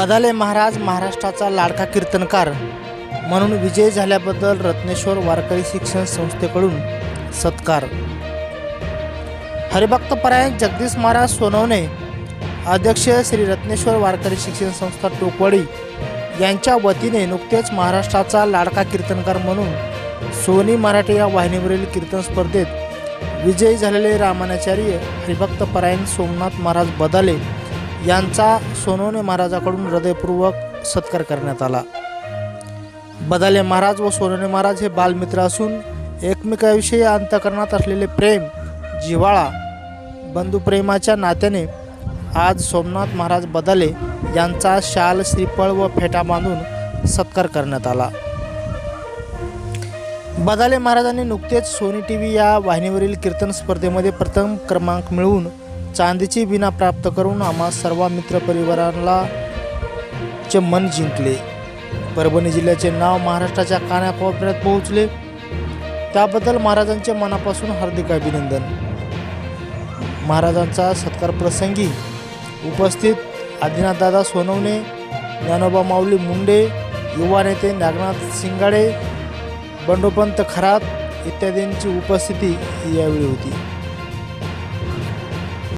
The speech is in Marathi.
बदाले महाराज महाराष्ट्राचा लाडका कीर्तनकार म्हणून विजय झाल्याबद्दल रत्नेश्वर वारकरी शिक्षण संस्थेकडून सत्कार. हरिभक्तपरायण जगदीश महाराज सोनवणे अध्यक्ष श्री रत्नेश्वर वारकरी शिक्षण संस्था टोकवाडी यांच्या वतीने नुकतेच महाराष्ट्राचा लाडका कीर्तनकार म्हणून सोनी मराठी या वाहिनीवरील कीर्तन स्पर्धेत विजयी झालेले रामानाचार्य हरिभक्तपरायण सोमनाथ महाराज बदाले यांचा सोनवणे महाराजाकडून हृदयपूर्वक सत्कार करण्यात आला. बदाले महाराज व सोनवणे महाराज हे बालमित्र असून एकमेकाविषयी अंतकरणात असलेले प्रेम जिव्हाळा बंधुप्रेमाच्या नात्याने आज सोमनाथ महाराज बदाले यांचा शाल श्रीफळ व फेटा बांधून सत्कार करण्यात आला. बदाले महाराजांनी नुकतेच सोनी टी व्ही या वाहिनीवरील कीर्तन स्पर्धेमध्ये प्रथम क्रमांक मिळवून चांदीची विना प्राप्त करून आम्हा सर्व मित्रपरिवाराला चे मन जिंकले. परभणी जिल्ह्याचे नाव महाराष्ट्राच्या कानाकोपऱ्यात पोहोचले. त्याबद्दल महाराजांचे मनापासून हार्दिक अभिनंदन. महाराजांचा सत्कार प्रसंगी उपस्थित आदिनाथदादा सोनवणे ज्ञानोबा माऊली मुंडे युवा नेते नागनाथ सिंगाडे बंडोपंत खरात इत्यादींची उपस्थिती यावेळी होती.